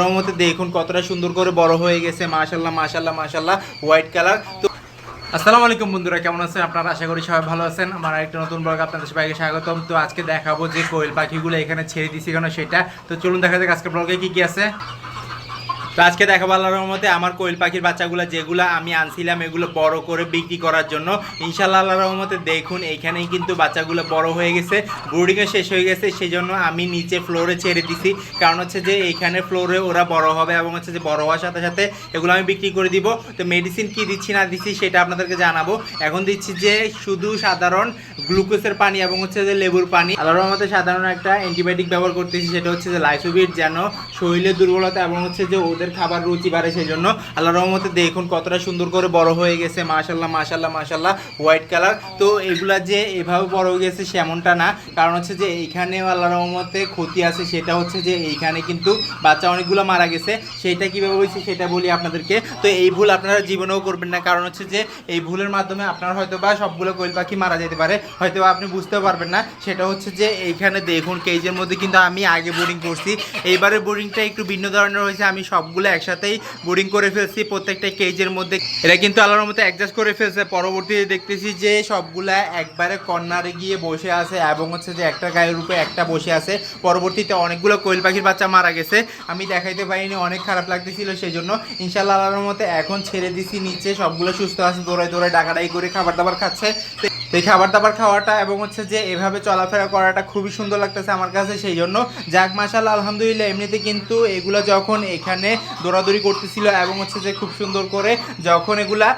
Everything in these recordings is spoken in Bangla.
রহমতে দেখুন কতটা সুন্দর করে বড় হয়ে গেছে। মাশাল্লাহ মাশাল্লাহ মাশাল্লাহ হোয়াইট কালার তো আসসালামু আলাইকুম বন্ধুরা, কেমন আছেন? আপনারা আশা করি সবাই ভালো আছেন। আমার একটা নতুন ব্লগ আপনাদের সবাইকে স্বাগতম। তো আজকে দেখাবো যে কোয়েল পাখিগুলো এখানে ছেড়ে দিছি কেন সেটা। তো চলুন দেখা যাক আজকে ব্লগে কি কি আছে। তো আজকে দেখাবো আল্লাহর রহমতে আমার কোয়েল পাখির বাচ্চাগুলো যেগুলো আমি আনছিলাম, এগুলো বড় করে বিক্রি করার জন্য ইনশাল্লাহ আল্লাহর রহমতে দেখুন, এইখানেই কিন্তু বাচ্চাগুলো বড় হয়ে গেছে, ব্রুডিংও শেষ হয়ে গেছে সেই জন্য আমি নিচে ফ্লোরে ছেড়ে দিছি। কারণ হচ্ছে যে এইখানে ফ্লোরে ওরা বড় হবে এবং হচ্ছে যে বড় হওয়ার সাথে সাথে এগুলো আমি বিক্রি করে দিব। তো মেডিসিন কি দিচ্ছি না দিচ্ছি সেটা আপনাদেরকে জানাব। এখন দিচ্ছি যে শুধু সাধারণ গ্লুকোজের পানি এবং হচ্ছে যে লেবুর পানি। আল্লাহর রহমতে সাধারণ একটা অ্যান্টিবায়োটিক ব্যবহার করতেছি, সেটা হচ্ছে যে লাইসোবিট যেন শরীরের দুর্বলতা এবং হচ্ছে যে ওদের খাবার রুচি বাড়ে সেই জন্য। আল্লাহ রহমতে দেখুন কতটা সুন্দর করে বড় হয়ে গেছে মাশাল্লাহ মাশাল্লাহ মাশাল্লাহ হোয়াইট কালার তো এগুলা যে এভাবে বড় হয়ে গেছে সেমনটা না। কারণ হচ্ছে যে এইখানেও আল্লাহ রহমতে ক্ষতি আছে, সেটা হচ্ছে যে এইখানে কিন্তু বাচ্চা অনেকগুলো মারা গেছে। সেটা কীভাবে হয়েছে সেটা বলি আপনাদেরকে। তো এই ভুল আপনারা জীবনেও করবেন না। কারণ হচ্ছে যে এই ভুলের মাধ্যমে আপনার হয়তো বা সবগুলো কোয়েল পাখি মারা যেতে পারে। হয়তো আপনি বুঝতেও পারবেন না। সেটা হচ্ছে যে এইখানে দেখুন কেজের মধ্যে কিন্তু আমি আগে বোর্ডিং করছি। এইবারে বোর্ডিংটা একটু ভিন্ন ধরনের হয়েছে। আমি সবগুলো একসাথেই বোর্ডিং করে ফেলছি প্রত্যেকটা কেজের মধ্যে। এটা কিন্তু আল্লাহর মতো অ্যাডজাস্ট করে ফেলছে। পরবর্তীতে দেখতেছি যে সবগুলা একবারে কর্নারে গিয়ে বসে আছে এবং হচ্ছে যে একটা গায়ের উপরে একটা বসে আছে। পরবর্তীতে অনেকগুলো কোয়েল পাখির বাচ্চা মারা গেছে। আমি দেখাইতে পারিনি, অনেক খারাপ লাগতেছিল সেই জন্য ইনশাল্লাহ আল্লাহর মতো এখন ছেড়ে দিছি, নিচে সবগুলো সুস্থ আছে, দৌড়ায় দৌড়ায় ডাকাডাই করে খাবার দাবার খাচ্ছে। তো এই খাবার দাবার খাওয়াটা এবং হচ্ছে যে এভাবে চলাফেরা করাটা খুবই সুন্দর লাগতেছে আমার কাছে সেই জন্য যাক মাশাল্লাহ আলহামদুলিল্লাহ, এমনিতে কিন্তু এগুলো যখন এখানে দৌড়াদৌড়ি করতেছিল এবং হচ্ছে যে খুব সুন্দর করে যখন এগুলা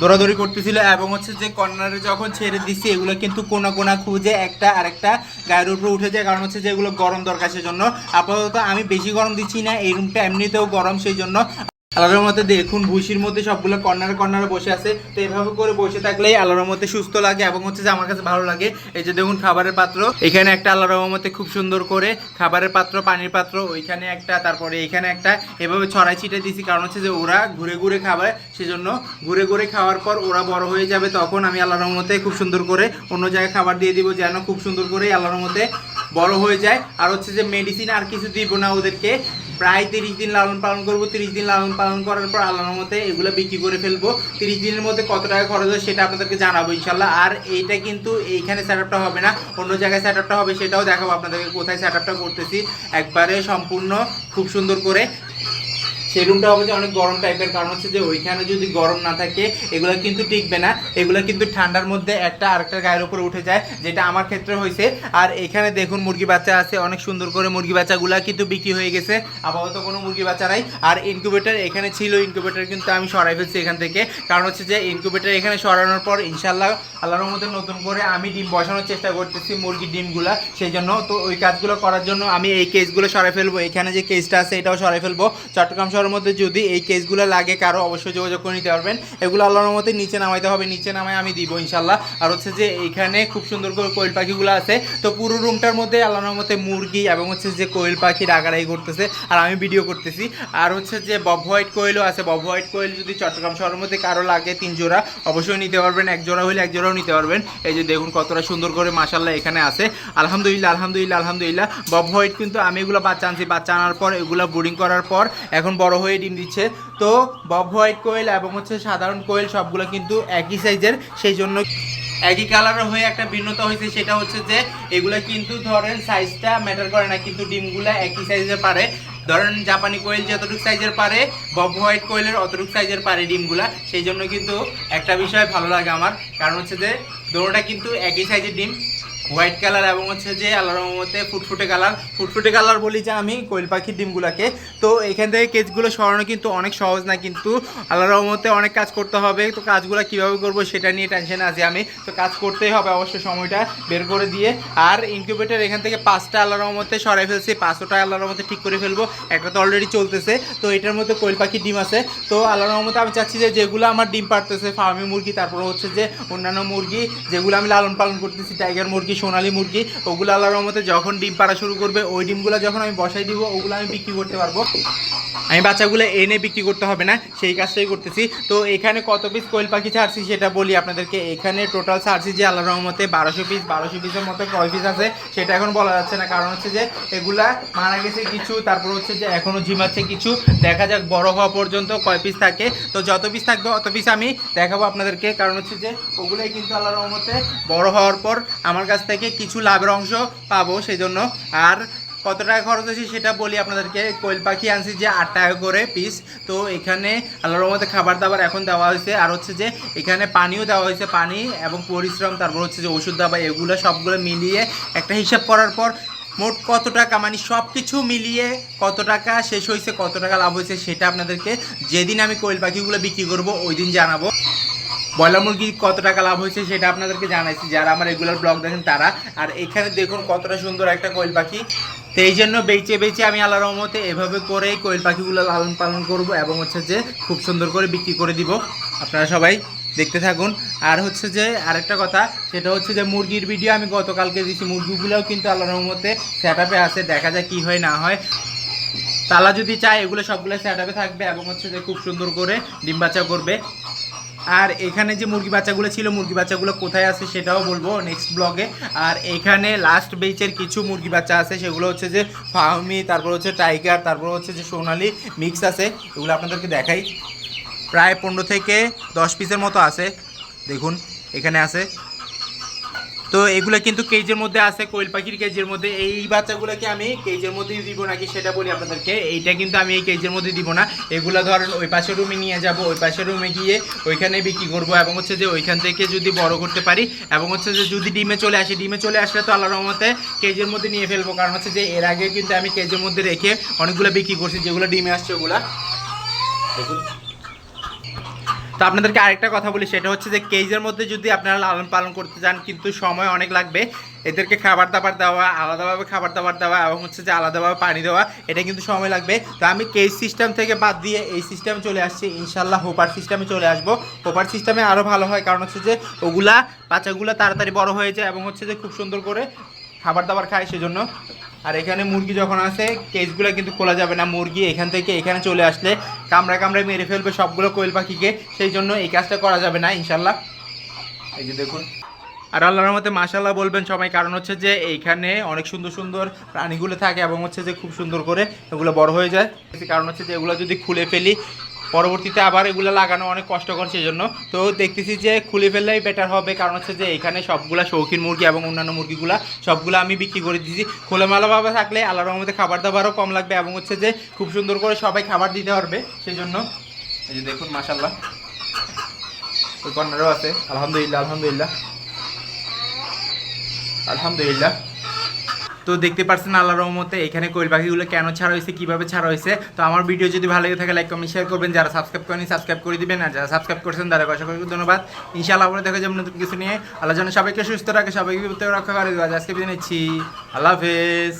দৌড়াদৌড়ি করতেছিল এবং হচ্ছে যে কর্নারে যখন ছেড়ে দিছি, এগুলো কিন্তু কোনা কোনা খুঁজে একটা আরেকটা গায়ের উপরে উঠে যায়, কারণ হচ্ছে যে এগুলো গরম দরকার, সেজন্য আপাতত আমি বেশি গরম দিচ্ছি না, এই রুমটা এমনিতেও গরম সেই জন্য আল্লাহর মধ্যে দেখুন, ভুসির মধ্যে সবগুলো কর্নারে কর্নারে বসে আছে। তো এভাবে করে বসে থাকলেই আল্লাহর মধ্যে সুস্থ লাগে এবং হচ্ছে যে আমার কাছে ভালো লাগে। এই যে দেখুন, খাবারের পাত্র। এখানে একটা আল্লাহর মধ্যে খুব সুন্দর করে খাবারের পাত্র, পানির পাত্র, ওইখানে একটা, তারপরে এখানে একটা। এভাবে ছড়াই ছিটে দিছি কারণ হচ্ছে যে ওরা ঘুরে ঘুরে খাবে। সেজন্য ঘুরে ঘুরে খাওয়ার পর ওরা বড় হয়ে যাবে, তখন আমি আল্লাহর মধ্যে খুব সুন্দর করে অন্য জায়গায় খাবার দিয়ে দিব, যেন খুব সুন্দর করে আল্লাহর মধ্যে বড় হয়ে যায়। আর হচ্ছে যে মেডিসিন আর কিছু দিব না ওদেরকে। প্রায় তিরিশ দিন লালন পালন করব, তিরিশ দিন লালন পালন করার পর আল্লাহর মতে এগুলো বিক্রি করে ফেলব। তিরিশ দিনের মধ্যে কত টাকা খরচ হয় সেটা আপনাদেরকে জানাব ইনশাল্লাহ আর এইটা কিন্তু এইখানে সেট হবে না, অন্য জায়গায় সেট হবে সেটাও দেখাবো আপনাদেরকে কোথায় সেট করতেছি। একবারে সম্পূর্ণ খুব সুন্দর করে সেই রুমটা হবে যে অনেক গরম টাইপের কারণ হচ্ছে যে ওইখানে যদি গরম না থাকে, এগুলো কিন্তু টিকবে না। এগুলো কিন্তু ঠান্ডার মধ্যে একটা আরেকটা গায়ের উপরে উঠে যায়, যেটা আমার ক্ষেত্রে হয়েছে। আর এখানে দেখুন, মুরগি বাচ্চা আছে, অনেক সুন্দর করে মুরগি বাচ্চাগুলা কিন্তু বিক্রি হয়ে গেছে। আপাতত কোনো মুরগি বাচ্চা নাই। আর ইনকিউবেটার এখানে ছিল ইনকিউবেটার কিন্তু আমি সরাই ফেলছি এখান থেকে। কারণ হচ্ছে যে ইনকিউবেটার এখানে সরানোর পর ইনশাল্লাহ আল্লাহর মধ্যে নতুন করে আমি ডিম বসানোর চেষ্টা করতেছি মুরগির ডিমগুলা। সেই জন্য তো ওই কাজগুলো করার জন্য আমি এই কেসগুলো সরাই ফেলব। এখানে যে কেসটা আছে, এটাও সরাই ফেলব। চট্টগ্রাম শহরের মধ্যে যদি এই কেসগুলো লাগে, কারও অবশ্যই যোগাযোগ করে নিতে পারবেন। এগুলো আল্লাহর মধ্যে নিচে নামাইতে হবে, নিচে নামাই আমি দিব ইনশাল্লাহ আর হচ্ছে যে এইখানে খুব সুন্দর করে কোয়েল পাখিগুলো আছে। তো পুরো রুমটার মধ্যে আল্লাহর মধ্যে মুরগি এবং হচ্ছে যে কোয়েল পাখি ডাকারাই করতেছে, আর আমি ভিডিও করতেছি। আর হচ্ছে যে বব হোয়াইট কোয়েলও আছে। বব হোয়াইট কোয়েল যদি চট্টগ্রাম শহরের মধ্যে কারও লাগে তিন জোড়া, অবশ্যই নিতে পারবেন। এক জোড়া হলে এক জোড়াও নিতে পারবেন। এই যে দেখুন কতটা সুন্দর করে মাসাল্লাহ এখানে আছে। আলহামদুলিল্লাহ আলহামদুলিল্লাহ আলহামদুলিল্লাহ। বব হোয়াইট কিন্তু আমি এগুলো বাচ্চা আনছি। বাচ্চা আনার পর, এগুলো বোর্ডিং করার পর, এখন বড় হয়ে ডিম দিচ্ছে। তো বব হোয়াইট কোয়েল এবং হচ্ছে সাধারণ কোয়েল সবগুলো কিন্তু একই সাইজের সেই জন্য একই কালারের হয়ে একটা ভিন্নতা হয়েছে, সেটা হচ্ছে যে এগুলো কিন্তু ধরেন সাইজটা ম্যাটার করে না, কিন্তু ডিমগুলো একই সাইজের পারে। ধরেন জাপানি কোয়েল যতটুকু সাইজের পারে বব হোয়াইট কোয়েলের অতটুকু সাইজের পারে ডিমগুলা, সেই জন্য কিন্তু একটা বিষয় ভালো লাগে আমার, কারণ হচ্ছে যে দোনোটা কিন্তু একই সাইজের ডিম। হোয়াইট কালার এবং হচ্ছে যে আল্লাহর রহমতে ফুটফুটে কালার ফুটফুটে কালার বলি যে আমি কোয়েল পাখির ডিমগুলোকে। তো এখান থেকে কেজগুলো সরানো কিন্তু অনেক সহজ না কিন্তু আল্লাহর রহমতে অনেক কাজ করতে হবে। তো কাজগুলো কীভাবে করব সেটা নিয়ে টেনশন আছি আমি। তো কাজ করতেই হবে অবশ্যই সময়টা বের করে দিয়ে। আর ইনকিউবেটার এখান থেকে পাঁচটা আল্লাহর রহমতে সরাই ফেলছি। পাঁচটা আল্লাহর রহমতে ঠিক করে ফেলব। একটা তো অলরেডি চলতেছে। তো এটার মধ্যে কোয়েল পাখির ডিম আছে। তো আল্লাহর রহমতে আমি চাচ্ছি যে যেগুলো আমার ডিম পারতেছে ফার্মি মুরগি, তারপর হচ্ছে যে অন্যান্য মুরগি, যেগুলো আমি লালন পালন করতেছি টাইগার মুরগি সোনালি মুরগি, ওগুলো আল্লাহর রহমতে যখন ডিম পাড়া শুরু করবে, ওই ডিমগুলো যখন আমি বসাই দিব, ওগুলো আমি বিক্রি করতে পারব। আমি বাচ্চাগুলো এনে বিক্রি করতে হবে না, সেই কাজটাই করতেছি। তো এখানে কত পিস কোয়েল পাখি ছাড়ছি সেটা বলি আপনাদেরকে। এখানে টোটাল ছাড়ছি যে আল্লাহ রহমতে বারোশো পিস বারোশো পিসের মতো কয় পিস আছে, সেটা এখন বলা যাচ্ছে না। কারণ হচ্ছে যে এগুলা মারা গেছে কিছু, তারপর হচ্ছে যে এখনও ঝিমাচ্ছে কিছু। দেখা যাক বড় হওয়া পর্যন্ত কয় পিস থাকে। তো যত পিস থাকবে অত পিস আমি দেখাবো আপনাদেরকে। কারণ হচ্ছে যে ওগুলোই কিন্তু আল্লাহ রহমতে বড় হওয়ার পর আমার কাছ থেকে কিছু লাভের অংশ পাবো সেই জন্য আর কত টাকা খরচ হয়েছে সেটা বলি আপনাদেরকে। কোয়েল পাখি আনছি যে আট টাকা করে পিস তো এখানে আল্লাহর মধ্যে খাবার দাবার এখন দেওয়া হয়েছে। আর হচ্ছে যে এখানে পানিও দেওয়া হয়েছে, পানি এবং পরিশ্রম, তারপর হচ্ছে যে ওষুধ দাবা, এগুলো সবগুলো মিলিয়ে একটা হিসাব করার পর মোট কত টাকা? মানে সব কিছু মিলিয়ে কত টাকা শেষ হয়েছে, কত টাকা লাভ হয়েছে সেটা আপনাদেরকে যেদিন আমি কোয়েল পাখিগুলো বিক্রি করব ওই দিন জানাব। ব্রয়লার মুরগি কত টাকা লাভ হয়েছে সেটা আপনাদেরকে জানাইছি। যারা আমার রেগুলার ব্লগ দেখেন তারা। আর এখানে দেখুন কতটা সুন্দর একটা কোয়েল পাখি। তো এই জন্য বেচে বেচে আমি আল্লাহ রহমতে এভাবে করেই কোয়েল পাখিগুলো লালন পালন করব এবং হচ্ছে যে খুব সুন্দর করে বিক্রি করে দিব। আপনারা সবাই দেখতে থাকুন। আর হচ্ছে যে আরেকটা কথা, সেটা হচ্ছে যে মুরগির ভিডিও আমি গতকালকে দিয়েছি। মুরগিগুলোও কিন্তু আল্লাহ রহমতে সেট আছে। দেখা যায় কি হয়, না হয়। তালা যদি চায়, এগুলো সবগুলো সেট থাকবে এবং হচ্ছে যে খুব সুন্দর করে ডিম বাচ্চা করবে। আর এখানে যে মুরগি বাচ্চাগুলো ছিল, মুরগি বাচ্চাগুলো কোথায় আছে সেটাও বলব নেক্সট ব্লগে আর এখানে লাস্ট বেচের কিছু মুরগি বাচ্চা আছে, সেগুলো হচ্ছে যে ফাহমি, তারপর হচ্ছে টাইগার তারপর হচ্ছে যে সোনালি মিক্স আছে, এগুলো আপনাদেরকে দেখাই। প্রায় পনেরো থেকে দশ পিসের মতো আছে, দেখুন, এখানে আছে। তো এগুলো কিন্তু কেজের মধ্যে আছে, কোয়েল পাখির কেজের মধ্যে। এই বাচ্চাগুলোকে আমি কেজের মধ্যেই দিব নাকি সেটা বলি আপনাদেরকে। এইটা কিন্তু আমি এই কেজের মধ্যে দিব না। এগুলো ধরেন ওই পাশের রুমে নিয়ে যাব, ওই পাশের রুমে গিয়ে ওইখানে বিক্রি করব এবং হচ্ছে যে ওইখান থেকে যদি বড় করতে পারি এবং হচ্ছে যে যদি ডিমে চলে আসে, ডিমে চলে আসলে তো আল্লাহ রহমতে কেজের মধ্যে নিয়ে ফেলব। কারণ হচ্ছে যে এর আগে কিন্তু আমি কেজের মধ্যে রেখে অনেকগুলো বিক্রি করছি, যেগুলো ডিমে আসছে ওগুলা। দেখুন। তো আপনাদেরকে আরেকটা কথা বলি, সেটা হচ্ছে যে কেজের মধ্যে যদি আপনারা লালন পালন করতে চান কিন্তু সময় অনেক লাগবে। এদেরকে খাবার দাবার দেওয়া, আলাদাভাবে খাবার দাবার দেওয়া এবং হচ্ছে যে আলাদাভাবে পানি দেওয়া, এটা কিন্তু সময় লাগবে। তো আমি কেজ সিস্টেম থেকে বাদ দিয়ে এই সিস্টেমে চলে আসছি। ইনশাল্লাহ হোপার সিস্টেমে চলে আসব। হোপার সিস্টেমে আরও ভালো হয়, কারণ হচ্ছে যে ওগুলা বাচ্চাগুলো তাড়াতাড়ি বড় হয়ে যায় এবং হচ্ছে যে খুব সুন্দর করে খাবার দাবার খায়, সেজন্য আর এখানে মুরগি যখন আসে কেসগুলো কিন্তু খোলা যাবে না মুরগি। এখান থেকে এখানে চলে আসলে কামড়া কামড়ায় মেরে ফেলবে সবগুলো কোয়েল পাখিকে। সেই জন্য এই কাজটা করা যাবে না, ইনশাল্লাহ। এই যে দেখুন। আর আল্লাহর মতে মাশাল্লাহ বলবেন সবাই, কারণ হচ্ছে যে এইখানে অনেক সুন্দর সুন্দর প্রাণীগুলো থাকে এবং হচ্ছে যে খুব সুন্দর করে এগুলো বড় হয়ে যায়। কারণ হচ্ছে যে এগুলো যদি খুলে ফেলি পরবর্তীতে আবার এগুলো লাগানো অনেক কষ্টকর সেই জন্য তো দেখতেছি যে খুলে ফেললেই বেটার হবে, কারণ হচ্ছে যে এখানে সবগুলা শৌখিন মুরগি এবং অন্যান্য মুরগিগুলা সবগুলো আমি বিক্রি করে দিয়েছি খোলামেলাভাবে থাকলে আল্লাহর রহমতে খাবার দাবারও কম লাগবে এবং হচ্ছে যে খুব সুন্দর করে সবাই খাবার দিতে পারবে সেই জন্য এই যে দেখুন মাশাল্লাহ ওই কর্নারও আছে। আলহামদুলিল্লাহ আলহামদুলিল্লাহ। আলহামদুলিল্লাহ। তো দেখতে পারছেন আল্লাহ রহমতে এখানে কোয়েল পাখিগুলো কেন ছাড়া হয়েছে, কীভাবে ছাড়া হয়েছে? তো আমার ভিডিও যদি ভালো লেগে থাকে লাইক কমেন্ট শেয়ার করবেন। যারা সাবস্ক্রাইব করেনি সাবস্ক্রাইব করে দিবেন। আর যারা সাবস্ক্রাইব করছেন, তাদের অসংখ্য ধন্যবাদ। ইনশাআল্লাহ আমরা দেখা যাবে নতুন কিছু নিয়ে। আল্লাহ যেন সবাইকে সুস্থ রাখে, সবাইকে বিপদ রক্ষা করে। আজকে বিদায় নিচ্ছি। আল্লাহ হাফেজ।